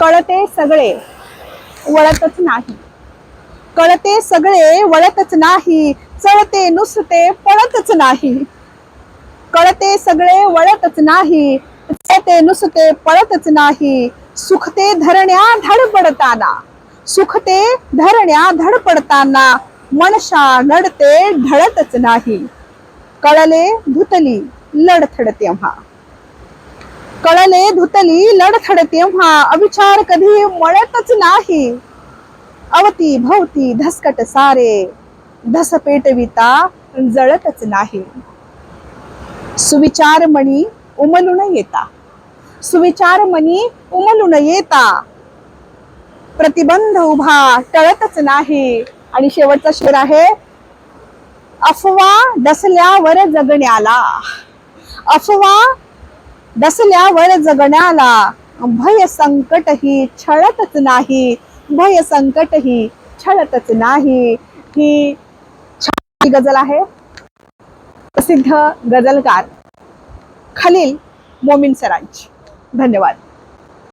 कळते सगळे वळतच नाही. कळते सगळे वळतच नाही चळते नुसते पळतच नाही. कळते सगळे वळतच नाही चळते नुसते पळतच नाही. सुखते धरण्या धडपडताना सुखते धरण्या धडपडताना मनशा नडते ढळतच नाही. कळले धुतली लढथड तेव्हा. कळले धुतली लढथड तेव्हा अविचार कधी मळतच नाही. अवती भवती धसकट सारे. धस पेटविता जळतच नाही. सुविचार मणी उमलून येता. सुविचार मणी उमलून येता. प्रतिबंध उभा टळतच नाही. आणि शेवटचा शेर आहे अफवा डसल्यावर जगण्याला. अफवा डसल्यावर जगण्याला भय संकट ही छळतच नाही. भय संकट ही छळतच नाही. ही छान गजल आहे. प्रसिद्ध गजलकार खलील मोमीन सरांची. धन्यवाद.